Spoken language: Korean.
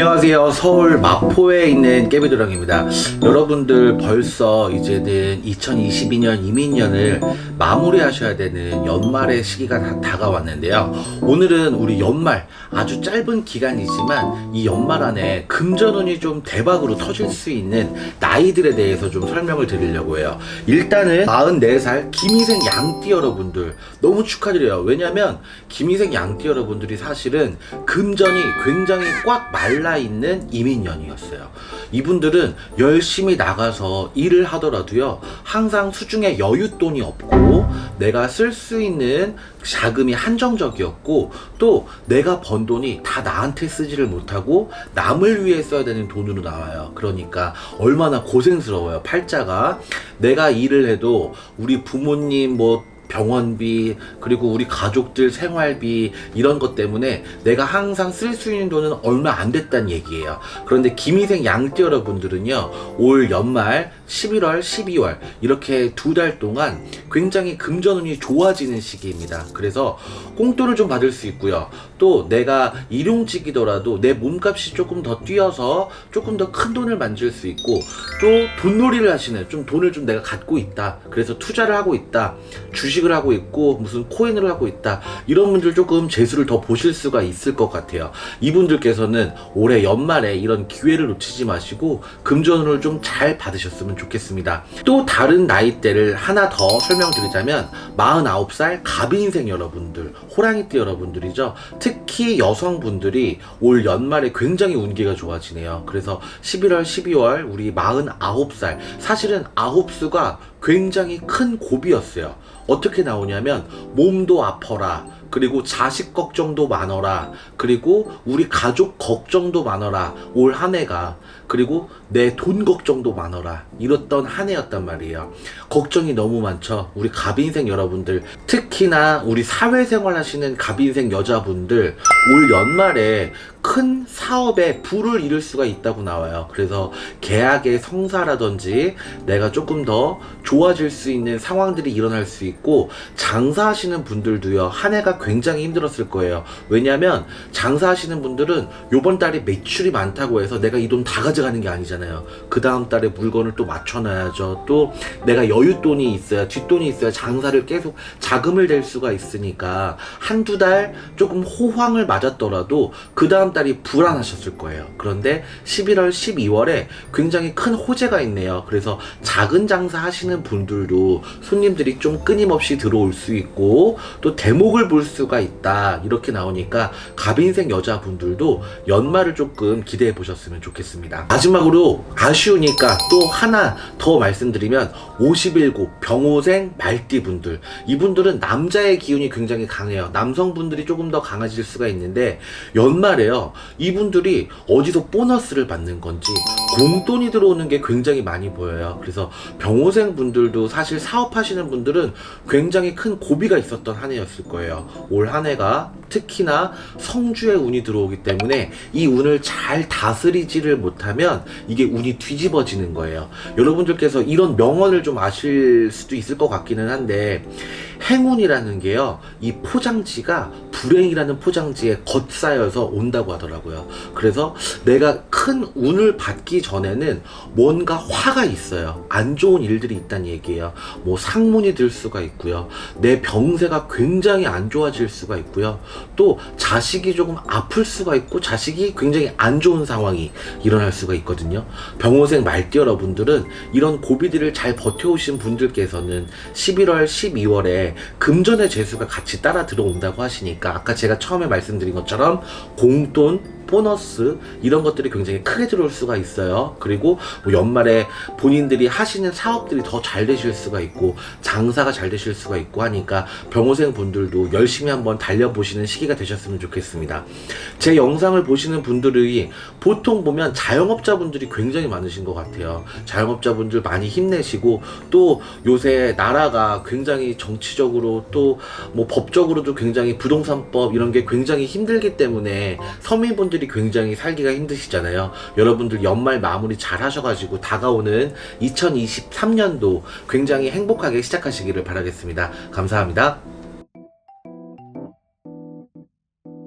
안녕하세요. 서울 마포에 있는 깨비도랑입니다. 여러분들 벌써 이제는 2022년 이민년을 마무리하셔야 되는 연말의 시기가 다, 다가왔는데요. 오늘은 우리 연말 아주 짧은 기간이지만 이 연말 안에 금전운이 좀 대박으로 터질 수 있는 나이들에 대해서 좀 설명을 드리려고 해요. 일단은 44살 김희생 양띠 여러분들 너무 축하드려요. 왜냐면 김희생 양띠 여러분들이 사실은 금전이 굉장히 꽉 말라 있는 이민년이었어요. 이분들은 열심히 나가서 일을 하더라도요, 항상 수중에 여윳돈이 없고, 내가 쓸 수 있는 자금이 한정적이었고, 또 내가 번 돈이 다 나한테 쓰지를 못하고, 남을 위해 써야 되는 돈으로 나와요. 그러니까 얼마나 고생스러워요, 팔자가. 내가 일을 해도 우리 부모님 뭐 병원비 그리고 우리 가족들 생활비 이런 것 때문에 내가 항상 쓸 수 있는 돈은 얼마 안 됐다는 얘기예요. 그런데 김희생 양띠 여러분들은요 올 연말 11월, 12월 이렇게 두 달 동안 굉장히 금전운이 좋아지는 시기입니다. 그래서 꽁돈을 좀 받을 수 있고요. 또 내가 일용직이더라도 내 몸값이 조금 더 뛰어서 조금 더 큰 돈을 만질 수 있고 또 돈놀이를 하시는 좀 돈을 좀 내가 갖고 있다. 그래서 투자를 하고 있다. 주식 을 하고 있고 무슨 코인을 하고 있다. 이런 분들 조금 재수를 더 보실 수가 있을 것 같아요. 이분들께서는 올해 연말에 이런 기회를 놓치지 마시고 금전운을 좀 잘 받으셨으면 좋겠습니다. 또 다른 나이대를 하나 더 설명드리자면 49살 갑인생 여러분들, 호랑이띠 여러분들이죠. 특히 여성분들이 올 연말에 굉장히 운기가 좋아지네요. 그래서 11월, 12월 우리 49살 사실은 9수가 굉장히 큰 고비였어요. 어떻게 나오냐면 몸도 아파라. 그리고 자식 걱정도 많어라. 그리고 우리 가족 걱정도 많어라. 올 한 해가. 그리고 내 돈 걱정도 많어라. 이랬던 한 해였단 말이에요. 걱정이 너무 많죠. 우리 갑인생 여러분들. 특히나 우리 사회생활 하시는 갑인생 여자분들. 올 연말에 큰 사업에 불을 이룰 수가 있다고 나와요. 그래서 계약의 성사라든지 내가 조금 더 좋아질 수 있는 상황들이 일어날 수 있고 장사하시는 분들도요. 한 해가 굉장히 힘들었을 거예요. 왜냐하면 장사하시는 분들은 요번 달에 매출이 많다고 해서 내가 이 돈 다 가져 가는 게 아니잖아요. 그 다음 달에 물건을 또 맞춰놔야죠. 또 내가 여윳돈이 있어야 뒷돈이 있어야 장사를 계속 자금을 댈 수가 있으니까 한두 달 조금 호황을 맞았더라도 그 다음 달이 불안하셨을 거예요. 그런데 11월, 12월에 굉장히 큰 호재가 있네요. 그래서 작은 장사 하시는 분들도 손님들이 좀 끊임없이 들어올 수 있고 또 대목을 볼 수가 있다. 이렇게 나오니까 갑인생 여자분들도 연말을 조금 기대해 보셨으면 좋겠습니다. 마지막으로 아쉬우니까 또 하나 더 말씀드리면 51고 병호생 말띠분들 이분들은 남자의 기운이 굉장히 강해요. 남성분들이 조금 더 강해질 수가 있는데 연말에요. 이분들이 어디서 보너스를 받는 건지 공돈이 들어오는 게 굉장히 많이 보여요. 그래서 병호생 분들도 사실 사업하시는 분들은 굉장히 큰 고비가 있었던 한 해였을 거예요. 올 한 해가 특히나 성주의 운이 들어오기 때문에 이 운을 잘 다스리지를 못하면 이게 운이 뒤집어지는 거예요. 여러분들께서 이런 명언을 좀 아실 수도 있을 것 같기는 한데 행운이라는 게요. 이 포장지가 불행이라는 포장지에 겉싸여서 온다고 하더라고요. 그래서 내가 큰 운을 받기 전에는 뭔가 화가 있어요. 안 좋은 일들이 있다는 얘기예요. 뭐 상문이 들 수가 있고요. 내 병세가 굉장히 안 좋아질 수가 있고요. 또 자식이 조금 아플 수가 있고 자식이 굉장히 안 좋은 상황이 일어날 수가 있거든요. 병호생 말띠 여러분들은 이런 고비들을 잘 버텨오신 분들께서는 11월, 12월에 금전의 재수가 같이 따라 들어온다고 하시니까 아까 제가 처음에 말씀드린 것처럼 공돈 보너스 이런 것들이 굉장히 크게 들어올 수가 있어요. 그리고 뭐 연말에 본인들이 하시는 사업들이 더 잘 되실 수가 있고 장사가 잘 되실 수가 있고 하니까 병호생 분들도 열심히 한번 달려보시는 시기가 되셨으면 좋겠습니다. 제 영상을 보시는 분들이 보통 보면 자영업자분들이 굉장히 많으신 것 같아요. 자영업자분들 많이 힘내시고 또 요새 나라가 굉장히 정치적으로 또 뭐 법적으로도 굉장히 부동산법 이런 게 굉장히 힘들기 때문에 서민 분들이 굉장히 살기가 힘드시잖아요. 여러분들 연말 마무리 잘 하셔가지고 다가오는 2023년도 굉장히 행복하게 시작하시기를 바라겠습니다. 감사합니다.